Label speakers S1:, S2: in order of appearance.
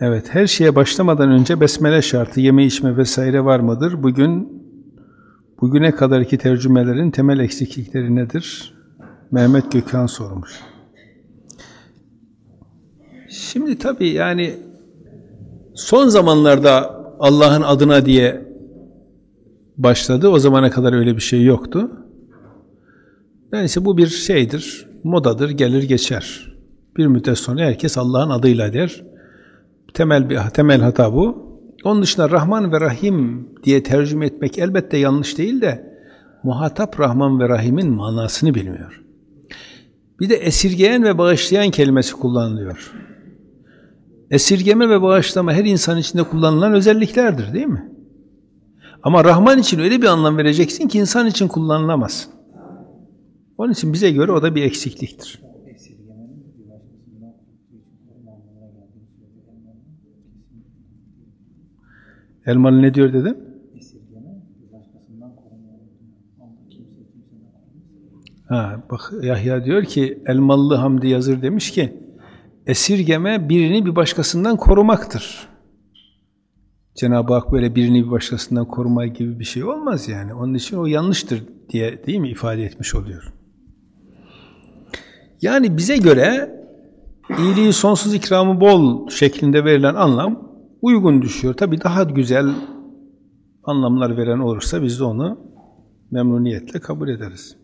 S1: Evet, her şeye başlamadan önce besmele şartı, yeme içme vesaire var mıdır? Bugün, bugüne kadarki tercümelerin temel eksiklikleri nedir? Mehmet Gökhan sormuş. Şimdi tabii yani son zamanlarda Allah'ın adına diye başladı. O zamana kadar öyle bir şey yoktu. Neyse bu bir şeydir, modadır, gelir geçer. Bir müddet sonra herkes Allah'ın adıyla der. Temel bir temel hata bu. Onun dışında Rahman ve Rahim diye tercüme etmek elbette yanlış değil de muhatap Rahman ve Rahim'in manasını bilmiyor. Bir de esirgeyen ve bağışlayan kelimesi kullanılıyor. Esirgeme ve bağışlama her insan içinde kullanılan özelliklerdir değil mi? Ama Rahman için öyle bir anlam vereceksin ki insan için kullanılamaz. Onun için bize göre o da bir eksikliktir. Elmalı ne diyor dedim? Ha, bak Yahya diyor ki Elmalı Hamdi Yazır demiş ki esirgeme birini bir başkasından korumaktır. Cenab-ı Hak böyle birini bir başkasından koruma gibi bir şey olmaz yani. Onun için o yanlıştır diye değil mi ifade etmiş oluyor. Yani bize göre iyiliği sonsuz ikramı bol şeklinde verilen anlam uygun düşüyor. Tabi daha güzel anlamlar veren olursa biz de onu memnuniyetle kabul ederiz.